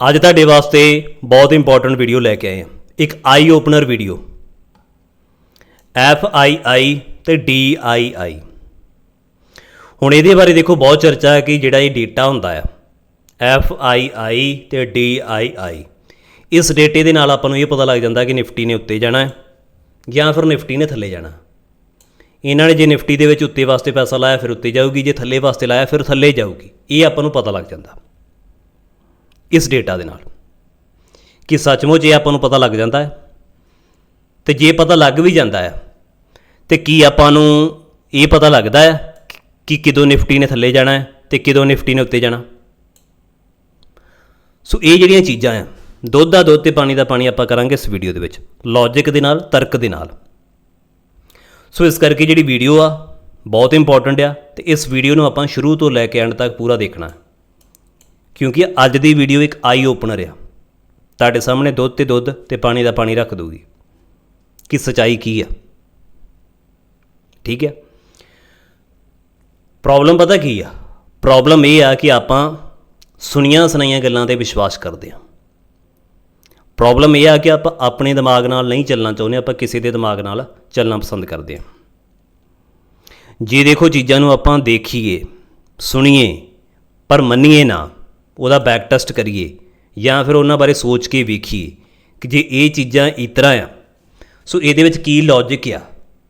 ਅੱਜ ਤੁਹਾਡੇ ਵਾਸਤੇ ਬਹੁਤ ਇੰਪੋਰਟੈਂਟ ਵੀਡੀਓ ਲੈ ਕੇ ਆਏ ਹਾਂ। ਇੱਕ eye opener video F I I ਤੇ ਡੀ ਆਈ ਆਈ ਹੁਣ ਇਹਦੇ ਬਾਰੇ ਦੇਖੋ, ਬਹੁਤ ਚਰਚਾ ਹੈ ਕਿ ਜਿਹੜਾ ਇਹ ਡੇਟਾ ਹੁੰਦਾ ਹੈ ਐਫ ਆਈ ਆਈ ਤੇ ਡੀ ਆਈ ਆਈ ਇਸ ਡੇਟੇ ਦੇ ਨਾਲ ਆਪਾਂ ਨੂੰ ਇਹ ਪਤਾ ਲੱਗ ਜਾਂਦਾ ਕਿ ਨਿਫਟੀ ਨੇ ਉੱਤੇ ਜਾਣਾ ਹੈ ਜਾਂ ਫਿਰ ਨਿਫਟੀ ਨੇ ਥੱਲੇ ਜਾਣਾ ਇਹਨਾਂ ਨੇ ਜੇ ਨਿਫਟੀ ਦੇ ਵਿੱਚ ਉੱਤੇ ਵਾਸਤੇ ਪੈਸਾ ਲਾਇਆ, ਫਿਰ ਉੱਤੇ ਜਾਊਗੀ, ਜੇ ਥੱਲੇ ਵਾਸਤੇ ਲਾਇਆ, ਫਿਰ ਥੱਲੇ ਜਾਊਗੀ। ਇਹ ਆਪਾਂ ਨੂੰ ਪਤਾ ਲੱਗ ਜਾਂਦਾ। ਇਸ ਡੇਟਾ ਦੇ ਨਾਲ ਕਿ ਸੱਚਮੁੱਚ ਇਹ ਆਪਾਂ ਨੂੰ ਪਤਾ ਲੱਗ ਜਾਂਦਾ ਹੈ ਤੇ ਜੇ ਪਤਾ ਲੱਗ ਵੀ ਜਾਂਦਾ ਹੈ ਤੇ ਕੀ ਆਪਾਂ ਨੂੰ ਇਹ ਪਤਾ ਲੱਗਦਾ ਹੈ ਕਿ ਕਿਦੋਂ ਨਿਫਟੀ ਨੇ ਥੱਲੇ ਜਾਣਾ ਹੈ ਤੇ ਕਿਦੋਂ ਨਿਫਟੀ ਨੇ ਉੱਤੇ ਜਾਣਾ। ਸੋ ਇਹ ਜਿਹੜੀਆਂ ਚੀਜ਼ਾਂ ਆ ਦੁੱਧ ਦਾ ਦੁੱਧ ਤੇ ਪਾਣੀ ਦਾ ਪਾਣੀ ਆਪਾਂ ਕਰਾਂਗੇ ਇਸ ਵੀਡੀਓ ਦੇ ਵਿੱਚ। ਲੌਜੀਕ ਦੇ ਨਾਲ, ਤਰਕ ਦੇ ਨਾਲ। ਸੋ ਇਸ ਕਰਕੇ ਜਿਹੜੀ ਵੀਡੀਓ ਆ, ਬਹੁਤ ਇੰਪੋਰਟੈਂਟ ਆ ਤੇ ਇਸ ਵੀਡੀਓ ਨੂੰ ਆਪਾਂ ਸ਼ੁਰੂ ਤੋਂ ਲੈ ਕੇ ਐਂਡ ਤੱਕ ਪੂਰਾ ਦੇਖਣਾ ਹੈ। ਕਿਉਂਕਿ ਅੱਜ ਦੀ ਵੀਡੀਓ ਇੱਕ ਆਈ ਓਪਨਰ ਆ। ਤੁਹਾਡੇ ਸਾਹਮਣੇ ਦੁੱਧ ਤੇ ਦੁੱਧ ਤੇ ਪਾਣੀ ਦਾ ਪਾਣੀ ਰੱਖ ਦੂਗੀ ਕਿ ਸਚਾਈ ਕੀ ਆ? ਠੀਕ ਹੈ ਪ੍ਰੋਬਲਮ ਪਤਾ ਕੀ ਆ? ਪ੍ਰੋਬਲਮ ਇਹ ਆ ਕਿ ਆਪਾਂ ਸੁਣੀਆਂ ਸੁਣਾਈਆਂ ਗੱਲਾਂ ਤੇ ਵਿਸ਼ਵਾਸ ਕਰਦੇ ਹਾਂ ਪ੍ਰੋਬਲਮ ਇਹ ਆ ਕਿ ਆਪਾਂ ਆਪਣੇ ਦਿਮਾਗ ਨਾਲ ਨਹੀਂ ਚੱਲਣਾ ਚਾਹੁੰਦੇ, ਆਪਾਂ ਕਿਸੇ ਦੇ ਦਿਮਾਗ ਨਾਲ ਚੱਲਣਾ ਪਸੰਦ ਕਰਦੇ ਹਾਂ ਜੇ ਦੇਖੋ ਚੀਜ਼ਾਂ ਨੂੰ ਆਪਾਂ ਦੇਖੀਏ, ਸੁਣੀਏ, ਪਰ ਮੰਨੀਏ ਨਾ ਉਹਦਾ ਬੈਕ ਟੈਸਟ ਕਰੀਏ ਜਾਂ ਫਿਰ ਉਹਨਾਂ ਬਾਰੇ ਸੋਚ ਕੇ ਵੇਖੀਏ ਕਿ ਜੇ ਇਹ ਚੀਜ਼ਾਂ ਇਸ ਤਰ੍ਹਾਂ ਆ, ਸੋ ਇਹਦੇ ਵਿੱਚ ਕੀ ਲੌਜੀਕ ਆ?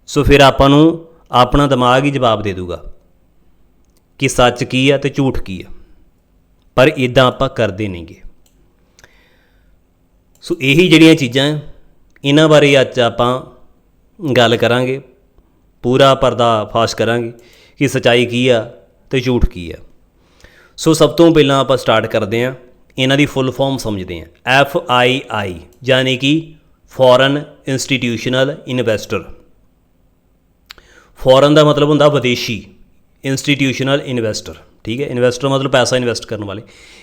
ਸੋ ਫਿਰ ਆਪਾਂ ਨੂੰ ਆਪਣਾ ਦਿਮਾਗ ਹੀ ਜਵਾਬ ਦੇ ਦੂਗਾ ਕਿ ਸੱਚ ਕੀ ਆ ਤੇ ਝੂਠ ਕੀ ਆ। ਪਰ ਇਦਾਂ ਆਪਾਂ ਕਰਦੇ ਨਹੀਂਗੇ। ਸੋ ਇਹੀ ਜਿਹੜੀਆਂ ਚੀਜ਼ਾਂ ਇਹਨਾਂ ਬਾਰੇ ਅੱਜ ਆਪਾਂ ਗੱਲ ਕਰਾਂਗੇ, ਪੂਰਾ ਪਰਦਾ ਫਾਸ਼ ਕਰਾਂਗੇ ਕਿ ਸਚਾਈ ਕੀ ਆ ਤੇ ਝੂਠ ਕੀ ਆ। ਸੋ ਸਭ ਤੋਂ ਪਹਿਲਾਂ ਆਪਾਂ ਸਟਾਰਟ ਕਰਦੇ ਹਾਂ। ਇਹਨਾਂ ਦੀ ਫੁੱਲ ਫਾਰਮ ਸਮਝਦੇ ਹਾਂ। ਐਫ ਆਈ ਆਈ, ਯਾਨੀ ਕਿ ਫੋਰਨ ਇੰਸਟੀਟਿਊਸ਼ਨਲ ਇਨਵੈਸਟਰ ਫੋਰਨ ਦਾ ਮਤਲਬ ਹੁੰਦਾ ਵਿਦੇਸ਼ੀ ਇੰਸਟੀਟਿਊਸ਼ਨਲ ਇਨਵੈਸਟਰ ਠੀਕ ਹੈ ਇਨਵੈਸਟਰ ਮਤਲਬ ਪੈਸਾ ਇਨਵੈਸਟ ਕਰਨ ਵਾਲੇ।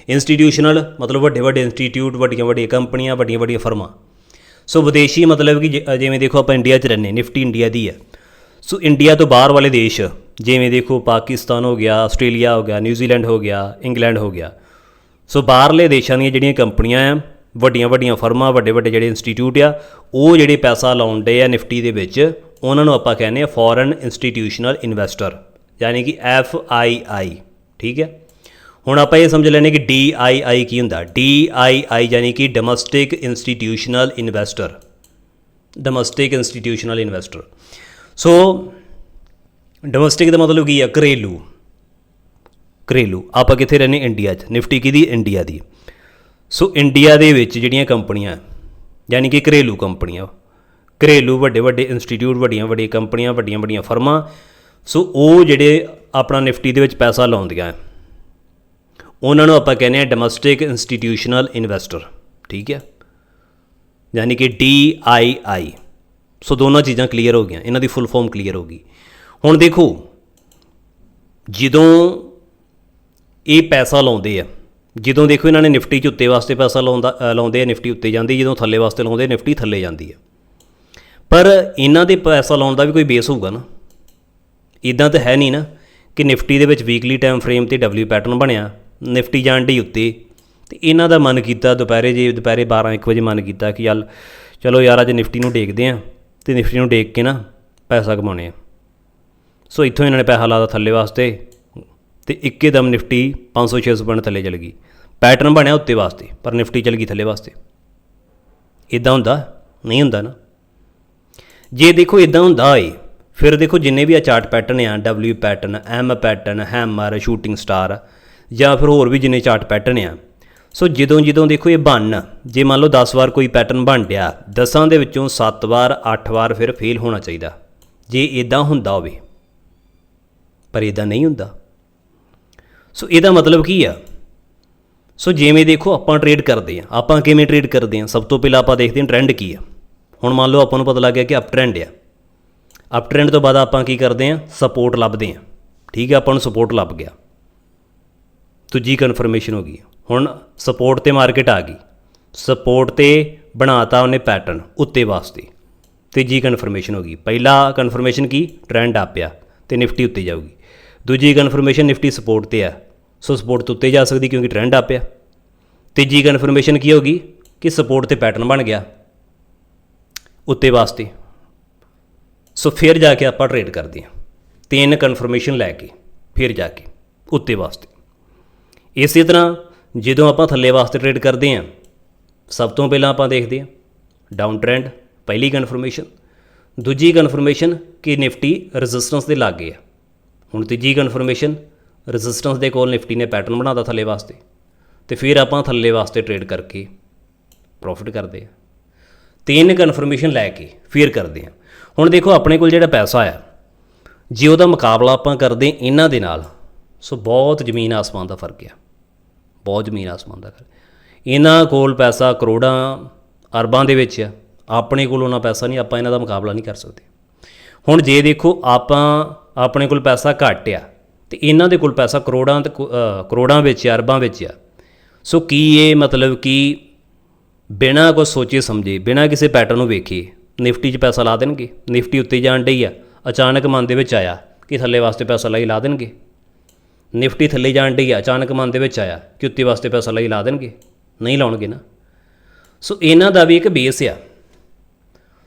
ਇੰਸਟੀਟਿਊਸ਼ਨਲ ਮਤਲਬ ਵੱਡੇ ਵੱਡੇ ਇੰਸਟੀਟਿਊਟ ਵੱਡੀਆਂ ਵੱਡੀਆਂ ਕੰਪਨੀਆਂ, ਵੱਡੀਆਂ ਵੱਡੀਆਂ ਫਰਮਾਂ। ਸੋ ਵਿਦੇਸ਼ੀ ਮਤਲਬ ਕਿ ਜਿਵੇਂ ਦੇਖੋ ਆਪਾਂ ਇੰਡੀਆ 'ਚ ਰਹਿੰਦੇ ਨਿਫਟੀ ਇੰਡੀਆ ਦੀ ਹੈ। ਸੋ ਇੰਡੀਆ ਤੋਂ ਬਾਹਰ ਵਾਲੇ ਦੇਸ਼ ਜਿਵੇਂ ਦੇਖੋ ਪਾਕਿਸਤਾਨ ਹੋ ਗਿਆ, ਆਸਟ੍ਰੇਲੀਆ ਹੋ ਗਿਆ, ਨਿਊਜ਼ੀਲੈਂਡ ਹੋ ਗਿਆ, ਇੰਗਲੈਂਡ ਹੋ ਗਿਆ। ਸੋ ਬਾਹਰਲੇ ਦੇਸ਼ਾਂ ਦੀਆਂ ਜਿਹੜੀਆਂ ਕੰਪਨੀਆਂ ਆ, ਵੱਡੀਆਂ ਵੱਡੀਆਂ ਫਰਮਾਂ, ਵੱਡੇ ਵੱਡੇ ਜਿਹੜੇ ਇੰਸਟੀਟਿਊਟ ਆ, ਉਹ ਜਿਹੜੇ ਪੈਸਾ ਲਾਉਂਦੇ ਆ ਨਿਫਟੀ ਦੇ ਵਿੱਚ, ਉਹਨਾਂ ਨੂੰ ਆਪਾਂ ਕਹਿੰਦੇ ਆ ਫੋਰਨ ਇੰਸਟੀਟਿਊਸ਼ਨਲ ਇਨਵੈਸਟਰ ਯਾਨੀ ਕਿ ਐਫ ਆਈ ਆਈ, ਠੀਕ ਹੈ? ਹੁਣ ਆਪਾਂ ਇਹ ਸਮਝ ਲੈਣੇ ਕਿ ਡੀ ਆਈ ਆਈ ਕੀ ਹੁੰਦਾ? ਡੀ ਆਈ ਆਈ ਯਾਨੀ ਕਿ domestic institutional investor domestic institutional investor so domestic ਦਾ ਮਤਲਬ ਕੀ ਆ? ਘਰੇਲੂ। ਘਰੇਲੂ। ਆਪਾਂ ਕਿੱਥੇ ਰਹਿੰਦੇ? ਇੰਡੀਆ 'ਚ। ਨਿਫਟੀ ਕਿਹਦੀ? ਇੰਡੀਆ ਦੀ। ਸੋ ਇੰਡੀਆ ਦੇ ਵਿੱਚ ਜਿਹੜੀਆਂ ਕੰਪਨੀਆਂ, ਯਾਨੀ ਕਿ ਘਰੇਲੂ ਕੰਪਨੀਆਂ, ਘਰੇਲੂ ਵੱਡੇ ਵੱਡੇ ਇੰਸਟੀਟਿਊਟ ਵੱਡੀਆਂ ਵੱਡੀਆਂ ਕੰਪਨੀਆਂ, ਵੱਡੀਆਂ ਵੱਡੀਆਂ ਫਰਮਾਂ ਸੋ ਉਹ ਜਿਹੜੇ ਆਪਣਾ ਨਿਫਟੀ ਦੇ ਵਿੱਚ ਪੈਸਾ ਲਾਉਂਦੀਆਂ ਉਹਨਾਂ ਨੂੰ ਆਪਾਂ ਕਹਿੰਦੇ ਆ ਡੋਮੈਸਟਿਕ ਇੰਸਟੀਟਿਊਸ਼ਨਲ ਇਨਵੈਸਟਰ ਠੀਕ ਹੈ ਯਾਨੀ ਕਿ ਡੀ ਆਈ ਆਈ ਸੋ ਦੋਨੋਂ ਚੀਜ਼ਾਂ ਕਲੀਅਰ ਹੋ ਗਈਆਂ। ਇਹਨਾਂ ਦੀ ਫੁੱਲ ਫਾਰਮ ਕਲੀਅਰ ਹੋ ਗਈ। ਹੁਣ ਦੇਖੋ, ਜਦੋਂ ਇਹ ਪੈਸਾ ਲਾਉਂਦੇ ਆ, ਜਦੋਂ ਦੇਖੋ ਇਹਨਾਂ ਨੇ ਨਿਫਟੀ 'ਚ ਉੱਤੇ ਵਾਸਤੇ ਪੈਸਾ ਲਾਉਂਦਾ ਲਾਉਂਦੇ ਆ, ਨਿਫਟੀ ਉੱਤੇ ਜਾਂਦੀ, ਜਦੋਂ ਥੱਲੇ ਵਾਸਤੇ ਲਾਉਂਦੇ ਨਿਫਟੀ ਥੱਲੇ ਜਾਂਦੀ ਆ। ਪਰ ਇਹਨਾਂ ਦੇ ਪੈਸਾ ਲਾਉਣ ਦਾ ਵੀ ਕੋਈ ਬੇਸ ਹੋਊਗਾ ਨਾ। ਇਦਾਂ ਤਾਂ ਹੈ ਨਹੀਂ ਨਾ ਕਿ ਨਿਫਟੀ ਦੇ ਵਿੱਚ ਵੀਕਲੀ ਟਾਈਮ ਫਰੇਮ ਤੇ ਡਬਲਯੂ ਪੈਟਰਨ ਬਣਿਆ, ਨਿਫਟੀ ਜਾਣ ਡੀ ਉੱਤੇ, ਤੇ ਇਹਨਾਂ ਦਾ ਮਨ ਕੀਤਾ ਦੁਪਹਿਰੇ ਜੇ ਦੁਪਹਿਰੇ 12 1 ਵਜੇ ਮਨ ਕੀਤਾ ਕਿ ਯਾਰ ਚਲੋ ਯਾਰ ਅੱਜ ਨਿਫਟੀ ਨੂੰ ਦੇਖਦੇ ਆ, ਤੇ ਨਿਫਟੀ ਨੂੰ ਦੇਖ ਕੇ ਨਾ ਪੈਸਾ ਕਮਾਉਣੇ ਆ। ਸੋ ਇੱਥੋਂ ਇਹਨਾਂ ਨੇ ਪੈਸਾ ਲਾਦਾ ਥੱਲੇ ਵਾਸਤੇ ਤੇ ਇੱਕੇਦਮ ਨਿਫਟੀ 500 600 ਪੁਆਇੰਟ ਥੱਲੇ ਚਲ ਗਈ। ਪੈਟਰਨ ਬਣਿਆ ਉੱਤੇ ਵਾਸਤੇ, ਪਰ ਨਿਫਟੀ ਚਲ ਗਈ ਥੱਲੇ ਵਾਸਤੇ। ਇਦਾਂ ਹੁੰਦਾ? ਨਹੀਂ ਹੁੰਦਾ ਨਾ। ਜੇ ਦੇਖੋ ਇਦਾਂ ਹੁੰਦਾ ਏ, ਫਿਰ ਦੇਖੋ ਜਿੰਨੇ ਵੀ ਆ ਚਾਰਟ ਪੈਟਰਨ ਆ W pattern M pattern hammer shooting star ਜਾਂ ਫਿਰ ਹੋਰ ਵੀ ਜਿੰਨੇ ਚਾਰਟ ਪੈਟਰਨ ਆ। ਸੋ ਜਦੋਂ ਜਦੋਂ ਦੇਖੋ ਇਹ ਬਣ ਜੇ ਮੰਨ ਲਓ 10 ਵਾਰ ਕੋਈ ਪੈਟਰਨ ਬਣ ਗਿਆ 10 ਦੇ ਵਿੱਚੋਂ 7 ਵਾਰ 8 ਵਾਰ ਫਿਰ ਫੇਲ ਹੋਣਾ ਚਾਹੀਦਾ। ਜੇ ਇਦਾਂ ਹੁੰਦਾ ਹੋਵੇ। ਪਰ ਇਦਾਂ ਨਹੀਂ ਹੁੰਦਾ। ਸੋ ਇਹਦਾ ਮਤਲਬ ਕੀ ਆ? ਸੋ ਜਿਵੇਂ ਦੇਖੋ ਆਪਾਂ ਟ੍ਰੇਡ ਕਰਦੇ ਆ ਆਪਾਂ ਕਿਵੇਂ ਟ੍ਰੇਡ ਕਰਦੇ ਆ ਸਭ ਤੋਂ ਪਹਿਲਾਂ ਆਪਾਂ ਦੇਖਦੇ ਹਾਂ ਟ੍ਰੈਂਡ ਕੀ ਆ। ਹੁਣ ਮੰਨ ਲਓ ਆਪਾਂ ਨੂੰ ਪਤਾ ਲੱਗ ਗਿਆ ਕਿ ਅਪ ਟ੍ਰੈਂਡ ਆ। ਅਪ ਟ੍ਰੈਂਡ ਤੋਂ ਬਾਅਦ ਆਪਾਂ ਕੀ ਕਰਦੇ ਆ ਸਪੋਰਟ ਲੱਭਦੇ ਆ ਠੀਕ ਆ, ਆਪਾਂ ਨੂੰ ਸਪੋਰਟ ਲੱਭ ਗਿਆ। ਦੂਜੀ ਕਨਫਰਮੇਸ਼ਨ ਹੋ ਗਈ। ਹੁਣ ਸਪੋਰਟ ਤੇ ਮਾਰਕੀਟ ਆ ਗਈ। ਸਪੋਰਟ ਤੇ ਬਣਾਤਾ ਉਹਨੇ ਪੈਟਰਨ ਉੱਤੇ ਵਾਸਤੇ। ਤੀਜੀ ਕਨਫਰਮੇਸ਼ਨ ਹੋ ਗਈ। ਪਹਿਲਾ ਕਨਫਰਮੇਸ਼ਨ ਕੀ? ਟ੍ਰੈਂਡ ਆਪਿਆ ਤੇ ਨਿਫਟੀ ਉੱਤੇ ਜਾਊਗੀ। ਦੂਜੀ ਕਨਫਰਮੇਸ਼ਨ ਨਿਫਟੀ ਸਪੋਰਟ ਤੇ ਆ। ਸੋ ਸਪੋਰਟ ਤੋਂ ਉੱਤੇ ਜਾ ਸਕਦੀ ਕਿਉਂਕਿ ਟ੍ਰੈਂਡ ਆਪਿਆ ਤੀਜੀ ਕਨਫਰਮੇਸ਼ਨ ਕੀ ਹੋਗੀ ਕਿ ਸਪੋਰਟ ਤੇ ਪੈਟਰਨ ਬਣ ਗਿਆ। ਉੱਤੇ ਵਾਸਤੇ। ਸੋ ਫਿਰ ਜਾ ਕੇ ਆਪਾਂ ਟ੍ਰੇਡ ਕਰਦੇ ਹਾਂ। ਤਿੰਨ ਕਨਫਰਮੇਸ਼ਨ ਲੈ ਕੇ, ਫਿਰ ਜਾ ਕੇ, ਉੱਤੇ ਵਾਸਤੇ। ਇਸੇ ਤਰ੍ਹਾਂ ਜਦੋਂ ਆਪਾਂ ਥੱਲੇ ਵਾਸਤੇ ਟ੍ਰੇਡ ਕਰਦੇ ਹਾਂ, ਸਭ ਤੋਂ ਪਹਿਲਾਂ ਆਪਾਂ ਦੇਖਦੇ ਹਾਂ ਡਾਊਨ ਟ੍ਰੈਂਡ ਪਹਿਲੀ ਕਨਫਰਮੇਸ਼ਨ ਦੂਜੀ ਕਨਫਰਮੇਸ਼ਨ ਕਿ ਨਿਫਟੀ ਰੈਜ਼ਿਸਟੈਂਸ ਦੇ ਲਾਗੇ ਆ। ਹੁਣ ਤੀਜੀ ਕਨਫਰਮੇਸ਼ਨ ਰੈਜ਼ਿਸਟੈਂਸ ਦੇ ਕੋਲ ਨਿਫਟੀ ਨੇ ਪੈਟਰਨ ਬਣਾਤਾ ਥੱਲੇ ਵਾਸਤੇ। ਤੇ ਫਿਰ ਆਪਾਂ ਥੱਲੇ ਵਾਸਤੇ ਟ੍ਰੇਡ ਕਰਕੇ ਪ੍ਰੋਫਿਟ ਕਰਦੇ ਆ ਤਿੰਨ ਕਨਫਰਮੇਸ਼ਨ ਲੈ ਕੇ ਫਿਰ ਕਰਦੇ ਆ ਹੁਣ ਦੇਖੋ, ਆਪਣੇ ਕੋਲ ਜਿਹੜਾ ਪੈਸਾ ਆ ਜੇ ਉਹਦਾ ਮੁਕਾਬਲਾ ਆਪਾਂ ਕਰਦੇ ਇਹਨਾਂ ਦੇ ਨਾਲ, ਸੋ ਬਹੁਤ ਜ਼ਮੀਨ ਆਸਮਾਨ ਦਾ ਫ਼ਰਕ ਆ। ਬਹੁਤ ਜ਼ਮੀਨ ਆਸਮਾਨ ਦਾ ਫ਼ਰਕ। ਇਹਨਾਂ ਕੋਲ ਪੈਸਾ ਕਰੋੜਾਂ ਅਰਬਾਂ ਦੇ ਵਿੱਚ ਆ। ਆਪਣੇ ਕੋਲ ਉਹਨਾਂ ਪੈਸਾ ਨਹੀਂ, ਆਪਾਂ ਇਹਨਾਂ ਦਾ ਮੁਕਾਬਲਾ ਨਹੀਂ ਕਰ ਸਕਦੇ। ਹੁਣ ਜੇ ਦੇਖੋ, ਆਪਾਂ ਆਪਣੇ ਕੋਲ ਪੈਸਾ ਘੱਟ ਆ ਤੇ ਇਹਨਾਂ ਦੇ ਕੋਲ ਪੈਸਾ ਕਰੋੜਾਂ ਤੇ ਕਰੋੜਾਂ ਵਿੱਚ ਆ, ਅਰਬਾਂ ਵਿੱਚ ਆ। ਸੋ ਕੀ ਇਹ ਮਤਲਬ ਕਿ ਬਿਨਾਂ ਕੁਝ ਸੋਚੇ ਸਮਝੇ ਬਿਨਾਂ ਕਿਸੇ ਪੈਟਰਨ ਨੂੰ ਵੇਖੇ ਨਿਫਟੀ 'ਚ ਪੈਸਾ ਲਾ ਦੇਣਗੇ? ਨਿਫਟੀ ਉੱਤੇ ਜਾਣ ਡਈ ਆ ਅਚਾਨਕ ਮਨ ਦੇ ਵਿੱਚ ਆਇਆ ਕਿ ਥੱਲੇ ਵਾਸਤੇ ਪੈਸਾ ਲਈ ਲਾ ਦੇਣਗੇ? ਨਿਫਟੀ ਥੱਲੇ ਜਾਣ ਡਈ ਆ ਅਚਾਨਕ ਮਨ ਦੇ ਵਿੱਚ ਆਇਆ ਕਿ ਉੱਤੇ ਵਾਸਤੇ ਪੈਸਾ ਲਈ ਲਾ ਦੇਣਗੇ? ਨਹੀਂ ਲਾਉਣਗੇ ਨਾ। ਸੋ ਇਹਨਾਂ ਦਾ ਵੀ ਇੱਕ ਬੇਸ ਆ।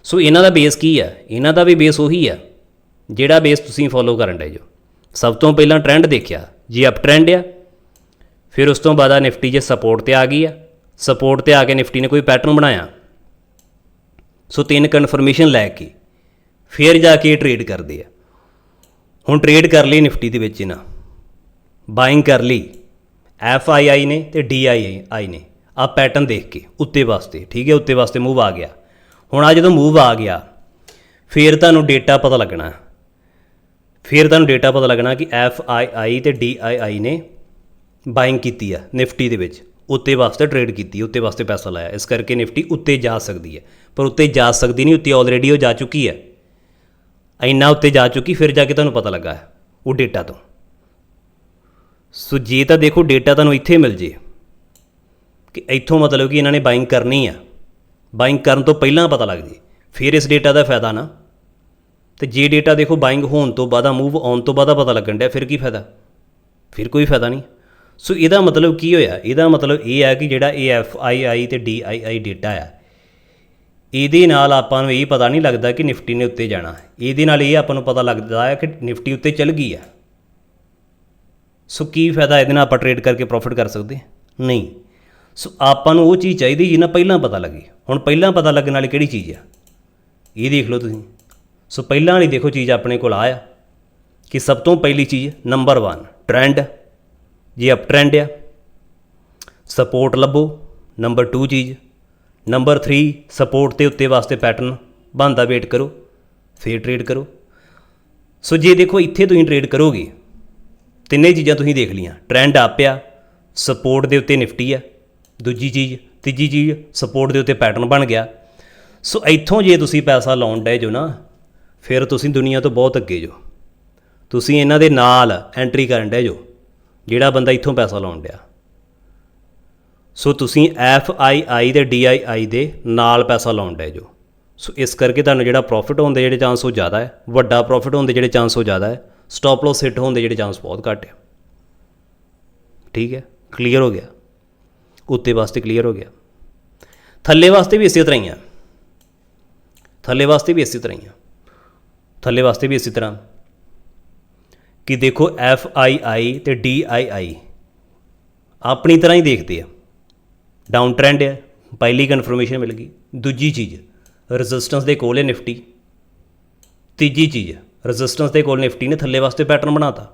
ਸੋ ਇਹਨਾਂ ਦਾ ਬੇਸ ਕੀ ਆ? ਇਹਨਾਂ ਦਾ ਵੀ ਬੇਸ ਉਹੀ ਆ ਜਿਹੜਾ ਬੇਸ ਤੁਸੀਂ ਫੋਲੋ ਕਰਨ ਡਏ ਜੋ। ਸਭ ਤੋਂ ਪਹਿਲਾਂ ਟ੍ਰੈਂਡ ਦੇਖਿਆ, ਜੀ ਅਪ ਟ੍ਰੈਂਡ ਆ, ਫਿਰ ਉਸ ਤੋਂ ਬਾਅਦ ਆ ਨਿਫਟੀ ਜੇ ਸਪੋਰਟ ਤੇ ਆ ਗਈ ਆ। ਸਪੋਰਟ ਤੇ ਆ ਕੇ ਨਿਫਟੀ ਨੇ ਕੋਈ ਪੈਟਰਨ ਬਣਾਇਆ। ਸੋ ਤਿੰਨ ਕਨਫਰਮੇਸ਼ਨ ਲੈ ਕੇ ਫਿਰ ਜਾ ਕੇ ਟ੍ਰੇਡ ਕਰਦੇ ਆ। ਹੁਣ ਟ੍ਰੇਡ ਕਰ ਲਈ ਨਿਫਟੀ ਦੇ ਵਿੱਚ ਇਹਨਾਂ ਬਾਇੰਗ ਕਰ ਲਈ। ਐਫ ਆਈ ਆਈ ਨੇ ਤੇ ਡੀ ਆਈ ਆਈ ਨੇ। ਆ ਪੈਟਰਨ ਦੇਖ ਕੇ, ਉੱਤੇ ਵਾਸਤੇ, ਠੀਕ ਹੈ, ਉੱਤੇ ਵਾਸਤੇ ਮੂਵ ਆ ਗਿਆ। ਹੁਣ ਆ ਜਦੋਂ ਮੂਵ ਆ ਗਿਆ, ਫਿਰ ਤੁਹਾਨੂੰ ਡੇਟਾ ਪਤਾ ਲੱਗਣਾ। ਫਿਰ ਤੁਹਾਨੂੰ ਡੇਟਾ ਪਤਾ ਲੱਗਣਾ ਕਿ ਐਫ ਆਈ ਆਈ ਤੇ ਡੀ ਆਈ ਆਈ ਨੇ ਬਾਇੰਗ ਕੀਤੀ ਆ, ਨਿਫਟੀ ਦੇ ਵਿੱਚ। ਉੱਤੇ ਵਾਸਤੇ ਟ੍ਰੇਡ ਕੀਤੀ, ਉੱਤੇ ਵਾਸਤੇ ਪੈਸਾ ਲਾਇਆ। ਇਸ ਕਰਕੇ ਨਿਫਟੀ ਉੱਤੇ ਜਾ ਸਕਦੀ ਹੈ। ਪਰ ਉੱਤੇ ਜਾ ਸਕਦੀ ਨਹੀਂ, ਉੱਤੇ ਆਲਰੇਡੀ ਉਹ ਜਾ ਚੁੱਕੀ ਹੈ। ਇੰਨਾ ਉੱਤੇ ਜਾ ਚੁੱਕੀ, ਫਿਰ ਜਾ ਕੇ ਤੁਹਾਨੂੰ ਪਤਾ ਲੱਗਾ ਹੈ, ਉਹ ਡੇਟਾ ਤੋਂ। ਸੋ ਜੇ ਤਾਂ ਦੇਖੋ ਡੇਟਾ ਤੁਹਾਨੂੰ ਇੱਥੇ ਮਿਲ ਜੇ, ਕਿ ਇੱਥੋਂ ਮਤਲਬ ਕਿ ਇਹਨਾਂ ਨੇ ਬਾਇੰਗ ਕਰਨੀ ਆ। ਬਾਇੰਗ ਕਰਨ ਤੋਂ ਪਹਿਲਾਂ ਪਤਾ ਲੱਗ ਜੇ। ਫਿਰ ਇਸ ਡੇਟਾ ਦਾ ਫਾਇਦਾ ਨਾ ਤੇ ਜੇ ਡੇਟਾ ਦੇਖੋ ਬਾਇੰਗ ਹੋਣ ਤੋਂ ਬਾਅਦ ਮੂਵ ਆਉਣ ਤੋਂ ਬਾਅਦ ਪਤਾ ਲੱਗਣ ਡਿਆ, ਫਿਰ ਕੀ ਫਾਇਦਾ? ਫਿਰ ਕੋਈ ਫਾਇਦਾ ਨਹੀਂ। ਸੋ ਇਹਦਾ ਮਤਲਬ ਕੀ ਹੋਇਆ? ਇਹਦਾ ਮਤਲਬ ਇਹ ਹੈ ਕਿ ਜਿਹੜਾ ਇਹ ਐਫ ਆਈ ਆਈ ਤੇ ਡੀ ਆਈ ਆਈ ਡੇਟਾ ਆ, ਇਹਦੇ ਨਾਲ ਆਪਾਂ ਨੂੰ ਇਹ ਪਤਾ ਨਹੀਂ ਲੱਗਦਾ ਕਿ ਨਿਫਟੀ ਨੇ ਉੱਤੇ ਜਾਣਾ। ਹੈ ਇਹਦੇ ਨਾਲ ਇਹ ਆਪਾਂ ਨੂੰ ਪਤਾ ਲੱਗਦਾ ਹੈ ਕਿ ਨਿਫਟੀ ਉੱਤੇ ਚੱਲ ਗਈ ਆ। ਸੋ ਕੀ ਫਾਇਦਾ ਇਹਦੇ ਨਾਲ ਆਪਾਂ ਟ੍ਰੇਡ ਕਰਕੇ ਪ੍ਰੋਫਿਟ ਕਰ ਸਕਦੇ ਨਹੀਂ। ਸੋ ਆਪਾਂ ਨੂੰ ਉਹ ਚੀਜ਼ ਚਾਹੀਦੀ ਜਿਹਨਾਂ ਪਹਿਲਾਂ ਪਤਾ ਲੱਗੇ। ਹੁਣ ਪਹਿਲਾਂ ਪਤਾ ਲੱਗਣ ਵਾਲੀ ਕਿਹੜੀ ਚੀਜ਼ ਆ? ਇਹ ਦੇਖ ਲਓ ਤੁਸੀਂ। ਸੋ ਪਹਿਲਾਂ ਵਾਲੀ ਦੇਖੋ ਚੀਜ਼ ਆਪਣੇ ਕੋਲ ਆਇਆ ਕਿ ਸਭ ਤੋਂ ਪਹਿਲੀ ਚੀਜ਼ ਨੰਬਰ 1 ਟ੍ਰੈਂਡ ਜੇ ਅਪ ਟ੍ਰੈਂਡ ਆ ਸਪੋਰਟ ਲੱਭੋ ਨੰਬਰ 2 ਚੀਜ਼ ਨੰਬਰ 3 ਸਪੋਰਟ ਤੇ ਉੱਤੇ ਵਾਸਤੇ ਪੈਟਰਨ ਬਣਦਾ ਵੇਟ ਕਰੋ, ਫੇਰ ਟ੍ਰੇਡ ਕਰੋ। ਸੋ ਜੇ ਦੇਖੋ ਇੱਥੇ ਤੁਸੀਂ ਟ੍ਰੇਡ ਕਰੋਗੇ, ਤਿੰਨੇ ਚੀਜ਼ਾਂ ਤੁਸੀਂ ਦੇਖ ਲੀਆਂ ਟ੍ਰੈਂਡ ਅਪ ਆ ਸਪੋਰਟ ਦੇ ਉੱਤੇ ਨਿਫਟੀ ਆ, ਦੂਜੀ ਚੀਜ਼, ਤੀਜੀ ਚੀਜ਼ ਸਪੋਰਟ ਦੇ ਉੱਤੇ ਪੈਟਰਨ ਬਣ ਗਿਆ। ਸੋ ਇੱਥੋਂ ਜੇ ਤੁਸੀਂ ਪੈਸਾ ਲਾਉਣ ਡਏ ਜੋ ਨਾ ਫਿਰ ਤੁਸੀਂ ਦੁਨੀਆ ਤੋਂ ਬਹੁਤ ਅੱਗੇ ਜੋ। ਤੁਸੀਂ ਇਹਨਾਂ ਦੇ ਨਾਲ ਐਂਟਰੀ ਕਰਨ ਡਏ ਜੋ, ਜਿਹੜਾ ਬੰਦਾ ਇੱਥੋਂ ਪੈਸਾ ਲਾਉਣ ਡਿਆ। ਸੋ ਤੁਸੀਂ ਐਫ ਆਈ ਆਈ ਤੇ ਡੀ ਆਈ ਆਈ ਦੇ ਨਾਲ ਪੈਸਾ ਲਾਉਣ ਡਏ ਜੋ। ਸੋ ਇਸ ਕਰਕੇ ਤੁਹਾਨੂੰ ਜਿਹੜਾ ਪ੍ਰੋਫਿਟ ਹੋਣ ਦੇ ਜਿਹੜੇ ਚਾਂਸ ਉਹ ਜ਼ਿਆਦਾ ਹੈ, ਵੱਡਾ ਪ੍ਰੋਫਿਟ ਹੋਣ ਦੇ ਜਿਹੜੇ ਚਾਂਸ ਉਹ ਜ਼ਿਆਦਾ ਹੈ ਸਟਾਪ ਲਾਸ ਹਿੱਟ ਹੋਣ ਦੇ ਜਿਹੜੇ ਚਾਂਸ ਬਹੁਤ ਘੱਟ ਹੈ। ਠੀਕ ਹੈ? ਕਲੀਅਰ ਹੋ ਗਿਆ? ਉੱਤੇ ਵਾਸਤੇ ਕਲੀਅਰ ਹੋ ਗਿਆ? ਥੱਲੇ ਵਾਸਤੇ ਵੀ ਇਸੇ ਤਰ੍ਹਾਂ ਹੀ ਆ। ਥੱਲੇ ਵਾਸਤੇ ਵੀ ਇਸੇ ਤਰ੍ਹਾਂ ਹੀ ਆ। ਥੱਲੇ ਵਾਸਤੇ ਵੀ ਇਸੇ ਤਰ੍ਹਾਂ ਕਿ ਦੇਖੋ ਐਫ ਆਈ ਆਈ ਤੇ ਡੀ ਆਈ ਆਈ ਆਪਣੀ ਤਰ੍ਹਾਂ ਹੀ ਦੇਖਦੇ ਆ। ਡਾਊਨ ਟ੍ਰੈਂਡ ਹੈ ਪਹਿਲੀ ਕਨਫਰਮੇਸ਼ਨ ਮਿਲ ਗਈ। ਦੂਜੀ ਚੀਜ਼ ਰੈਜ਼ਿਸਟੈਂਸ ਦੇ ਕੋਲ ਹੈ ਨਿਫਟੀ ਤੀਜੀ ਚੀਜ਼ ਰੈਜ਼ਿਸਟੈਂਸ ਦੇ ਕੋਲ ਨਿਫਟੀ ਨੇ ਥੱਲੇ ਵਾਸਤੇ ਪੈਟਰਨ ਬਣਾਤਾ।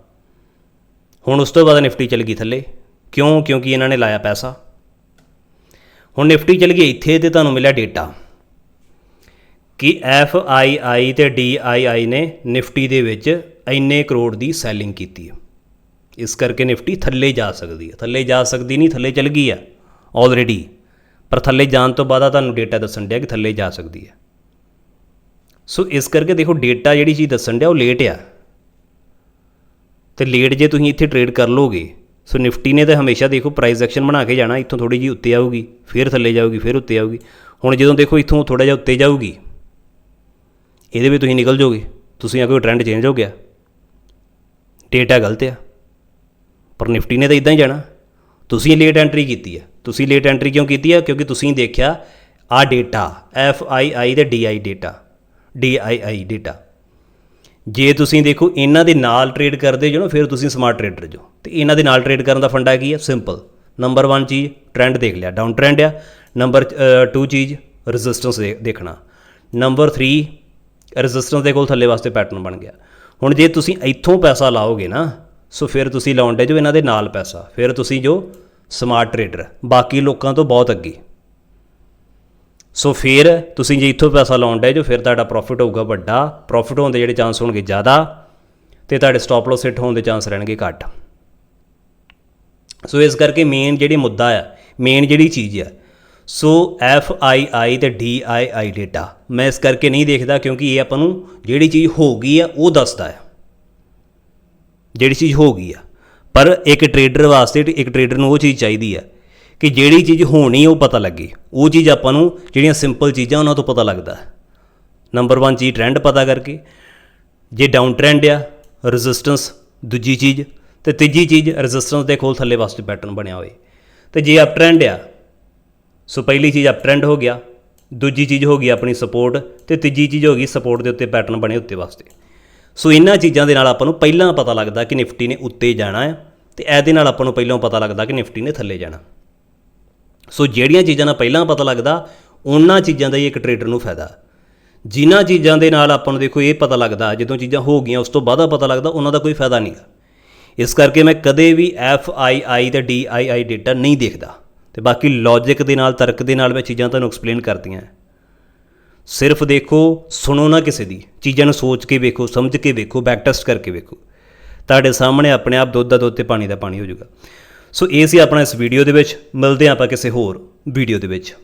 ਹੁਣ ਉਸ ਤੋਂ ਬਾਅਦ ਨਿਫਟੀ ਚਲ ਗਈ ਥੱਲੇ। ਕਿਉਂ? ਕਿਉਂਕਿ ਇਹਨਾਂ ਨੇ ਲਾਇਆ ਪੈਸਾ। ਹੁਣ ਨਿਫਟੀ ਚਲ ਗਈ, ਇੱਥੇ ਤੇ ਤੁਹਾਨੂੰ ਮਿਲਿਆ ਡੇਟਾ ਕਿ ਐਫ ਆਈ ਆਈ ਤੇ ਡੀ ਆਈ ਆਈ ਨੇ ਨਿਫਟੀ ਦੇ ਵਿੱਚ ਇੰਨੇ ਕਰੋੜ ਦੀ ਸੈਲਿੰਗ ਕੀਤੀ ਹੈ। ਇਸ ਕਰਕੇ ਨਿਫਟੀ ਥੱਲੇ ਜਾ ਸਕਦੀ ਹੈ। ਥੱਲੇ ਜਾ ਸਕਦੀ ਨਹੀਂ, ਥੱਲੇ ਚਲ ਗਈ ਆ ਆਲਰੇਡੀ ਪਰ ਥੱਲੇ ਜਾਣ ਤੋਂ ਬਾਅਦ ਆ ਤੁਹਾਨੂੰ ਡੇਟਾ ਦੱਸਣ ਡਿਆ ਕਿ ਥੱਲੇ ਜਾ ਸਕਦੀ ਹੈ। ਸੋ ਇਸ ਕਰਕੇ ਦੇਖੋ ਡੇਟਾ ਜਿਹੜੀ ਚੀਜ਼ ਦੱਸਣ ਡਿਆ ਉਹ ਲੇਟ ਆ। ਤੇ ਲੇਟ ਜੇ ਤੁਸੀਂ ਇੱਥੇ ਟ੍ਰੇਡ ਕਰ ਲੋਗੇ ਸੋ ਨਿਫਟੀ ਨੇ ਤਾਂ ਹਮੇਸ਼ਾ ਦੇਖੋ ਪ੍ਰਾਈਸ ਐਕਸ਼ਨ ਬਣਾ ਕੇ ਜਾਣਾ, ਇੱਥੋਂ ਥੋੜੀ ਜੀ ਉੱਤੇ ਆਊਗੀ, ਫਿਰ ਥੱਲੇ ਜਾਊਗੀ, ਫਿਰ ਉੱਤੇ ਆਊਗੀ। ਹੁਣ ਜਦੋਂ ਦੇਖੋ ਇੱਥੋਂ ਥੋੜਾ ਜਿਹਾ ਉੱਤੇ ਜਾਊਗੀ ਇਹਦੇ ਵਿੱਚ ਤੁਸੀਂ ਨਿਕਲ ਜਾਓਗੇ, ਤੁਸੀਂ ਆ ਕੋਈ ਟ੍ਰੈਂਡ ਚੇਂਜ ਹੋ ਗਿਆ। ਡੇਟਾ ਗਲਤ ਆ, ਪਰ ਨਿਫਟੀ ਨੇ ਤਾਂ ਇਦਾਂ ਹੀ ਜਾਣਾ। ਤੁਸੀਂ ਲੇਟ ਐਂਟਰੀ ਕੀਤੀ ਹੈ ਤੁਸੀਂ ਲੇਟ ਐਂਟਰੀ ਕਿਉਂ ਕੀਤੀ ਆ? ਕਿਉਂਕਿ ਤੁਸੀਂ ਦੇਖਿਆ ਆ ਡੇਟਾ ਐਫ ਆਈ ਆਈ ਤੇ D I data D I I data ਜੇ ਤੁਸੀਂ ਦੇਖੋ ਇਹਨਾਂ ਦੇ ਨਾਲ ਟ੍ਰੇਡ ਕਰਦੇ ਜੋ ਨਾ, ਫਿਰ ਤੁਸੀਂ ਸਮਾਰਟ ਟ੍ਰੇਡਰ ਜੋ। ਤੇ ਇਹਨਾਂ ਦੇ ਨਾਲ ਟ੍ਰੇਡ ਕਰਨ ਦਾ ਫੰਡਾ ਕੀ ਹੈ ਸਿੰਪਲ ਨੰਬਰ 1 ਚੀਜ਼ ਟ੍ਰੈਂਡ ਦੇਖ ਲਿਆ। ਡਾਊਨ ਟ੍ਰੈਂਡ ਆ ਨੰਬਰ 2 ਚੀਜ਼ ਰੈਜ਼ਿਸਟੈਂਸ ਦੇਖਣਾ। ਨੰਬਰ 3 ਰੈਜ਼ਿਸਟੈਂਸ ਦੇ ਕੋਲ ਥੱਲੇ ਵਾਸਤੇ ਪੈਟਰਨ ਬਣ ਗਿਆ। ਹੁਣ ਜੇ ਤੁਸੀਂ ਇੱਥੋਂ ਪੈਸਾ ਲਾਓਗੇ ਨਾ, ਸੋ ਫਿਰ ਤੁਸੀਂ ਲਾਉਣ ਲਾਉਂਦੇ ਜੋ ਇਹਨਾਂ ਦੇ ਨਾਲ ਪੈਸਾ, ਫਿਰ ਤੁਸੀਂ ਜੋ ਸਮਾਰਟ ਟ੍ਰੇਡਰ ਬਾਕੀ ਲੋਕਾਂ ਤੋਂ ਬਹੁਤ ਅੱਗੇ। ਸੋ ਫਿਰ ਤੁਸੀਂ ਜੇ ਇੱਥੋਂ ਪੈਸਾ ਲਾਉਣ ਡੇ ਜੋ, ਫਿਰ ਤੁਹਾਡਾ ਪ੍ਰੋਫਿਟ ਹੋਊਗਾ ਵੱਡਾ ਪ੍ਰੋਫਿਟ ਹੋਣ ਦੇ ਜਿਹੜੇ ਚਾਂਸ ਹੋਣਗੇ ਜ਼ਿਆਦਾ, ਤੇ ਤੁਹਾਡੇ ਸਟਾਪ ਲਾਸ ਹਿੱਟ ਹੋਣ ਦੇ ਚਾਂਸ ਰਹਿਣਗੇ ਘੱਟ। ਸੋ ਇਸ ਕਰਕੇ ਮੇਨ ਜਿਹੜੀ ਮੁੱਦਾ ਆ ਮੇਨ ਜਿਹੜੀ ਚੀਜ਼ ਆ ਸੋ ਐਫ ਆਈ ਆਈ ਤੇ ਡੀ ਆਈ ਆਈ ਡੇਟਾ ਮੈਂ ਇਸ ਕਰਕੇ ਨਹੀਂ ਦੇਖਦਾ ਕਿਉਂਕਿ ਇਹ ਆਪਾਂ ਨੂੰ ਜਿਹੜੀ ਚੀਜ਼ ਹੋ ਗਈ ਆ, ਉਹ ਦੱਸਦਾ ਆ। ਜਿਹੜੀ ਚੀਜ਼ ਹੋ ਗਈ ਆ। ਪਰ ਇੱਕ ਟਰੇਡਰ ਵਾਸਤੇ ਇੱਕ ਟਰੇਡਰ ਨੂੰ ਉਹ ਚੀਜ਼ ਚਾਹੀਦੀ ਆ ਕਿ ਜਿਹੜੀ ਚੀਜ਼ ਹੋਣੀ ਉਹ ਪਤਾ ਲੱਗੇ। ਉਹ ਚੀਜ਼ ਆਪਾਂ ਨੂੰ ਜਿਹੜੀਆਂ ਸਿੰਪਲ ਚੀਜ਼ਾਂ ਉਹਨਾਂ ਤੋਂ ਪਤਾ ਲੱਗਦਾ। ਨੰਬਰ 1 ਚੀਜ਼ ਟ੍ਰੈਂਡ ਪਤਾ ਕਰਕੇ। ਜੇ ਡਾਊਨ ਟ੍ਰੈਂਡ ਆ ਰੈਜ਼ਿਸਟੈਂਸ ਦੂਜੀ ਚੀਜ਼ ਤੇ ਤੀਜੀ ਚੀਜ਼ ਰੈਜ਼ਿਸਟੈਂਸ ਦੇ ਕੋਲ ਥੱਲੇ ਵਾਸਤੇ ਪੈਟਰਨ ਬਣਿਆ ਹੋਵੇ ਤੇ ਜੇ ਅਪ ਟ੍ਰੈਂਡ ਆ ਸੋ ਪਹਿਲੀ ਚੀਜ਼ ਅਪ ਟ੍ਰੈਂਡ ਹੋ ਗਿਆ, ਦੂਜੀ ਚੀਜ਼ ਹੋ ਗਈ ਆਪਣੀ ਸਪੋਰਟ ਤੇ ਤੀਜੀ ਚੀਜ਼ ਹੋ ਗਈ ਸਪੋਰਟ ਦੇ ਉੱਤੇ ਪੈਟਰਨ ਬਣੇ ਉੱਤੇ ਵਾਸਤੇ। ਸੋ ਇਹਨਾਂ ਚੀਜ਼ਾਂ ਦੇ ਨਾਲ ਆਪਾਂ ਨੂੰ ਪਹਿਲਾਂ ਪਤਾ ਲੱਗਦਾ ਕਿ ਨਿਫਟੀ ਨੇ ਉੱਤੇ ਜਾਣਾ ਹੈ ਤੇ ਇਹਦੇ ਨਾਲ ਆਪਾਂ ਨੂੰ ਪਹਿਲਾਂ ਪਤਾ ਲੱਗਦਾ ਕਿ ਨਿਫਟੀ ਨੇ ਥੱਲੇ ਜਾਣਾ। ਸੋ ਜਿਹੜੀਆਂ ਚੀਜ਼ਾਂ ਦਾ ਪਹਿਲਾਂ ਪਤਾ ਲੱਗਦਾ, ਉਹਨਾਂ ਚੀਜ਼ਾਂ ਦਾ ਹੀ ਇੱਕ ਟਰੇਡਰ ਨੂੰ ਫਾਇਦਾ। ਜਿਨ੍ਹਾਂ ਚੀਜ਼ਾਂ ਦੇ ਨਾਲ ਆਪਾਂ ਨੂੰ ਦੇਖੋ ਇਹ ਪਤਾ ਲੱਗਦਾ, ਜਦੋਂ ਚੀਜ਼ਾਂ ਹੋ ਗਈਆਂ, ਉਸ ਤੋਂ ਬਾਅਦ ਪਤਾ ਲੱਗਦਾ, ਉਹਨਾਂ ਦਾ ਕੋਈ ਫਾਇਦਾ ਨਹੀਂਗਾ ਇਸ ਕਰਕੇ ਮੈਂ ਕਦੇ ਵੀ ਐਫ ਆਈ ਆਈ ਤੇ ਡੀ ਆਈ ਆਈ ਡੇਟਾ ਨਹੀਂ ਦੇਖਦਾ। ਤੇ ਬਾਕੀ ਲੌਜੀਕ ਦੇ ਨਾਲ, ਤਰਕ ਦੇ ਨਾਲ ਮੈਂ ਚੀਜ਼ਾਂ ਤੁਹਾਨੂੰ ਐਕਸਪਲੇਨ ਕਰਦੀਆਂ ਸਿਰਫ ਦੇਖੋ, ਸੁਣੋ ਨਾ ਕਿਸੇ ਦੀ। ਚੀਜ਼ਾਂ ਨੂੰ ਸੋਚ ਕੇ ਵੇਖੋ, ਸਮਝ ਕੇ ਵੇਖੋ ਬੈਕ ਟੈਸਟ ਕਰਕੇ ਵੇਖੋ। ਤੁਹਾਡੇ ਸਾਹਮਣੇ ਆਪਣੇ ਆਪ ਦੁੱਧ ਦਾ ਦੁੱਧ ਤੇ ਪਾਣੀ ਦਾ ਪਾਣੀ ਹੋ ਜਾਊਗਾ। ਸੋ ਇਹ ਸੀ ਆਪਣਾ ਇਸ ਵੀਡੀਓ ਦੇ ਵਿੱਚ। ਮਿਲਦੇ ਹਾਂ ਆਪਾਂ ਕਿਸੇ ਹੋਰ ਵੀਡੀਓ ਦੇ ਵਿੱਚ।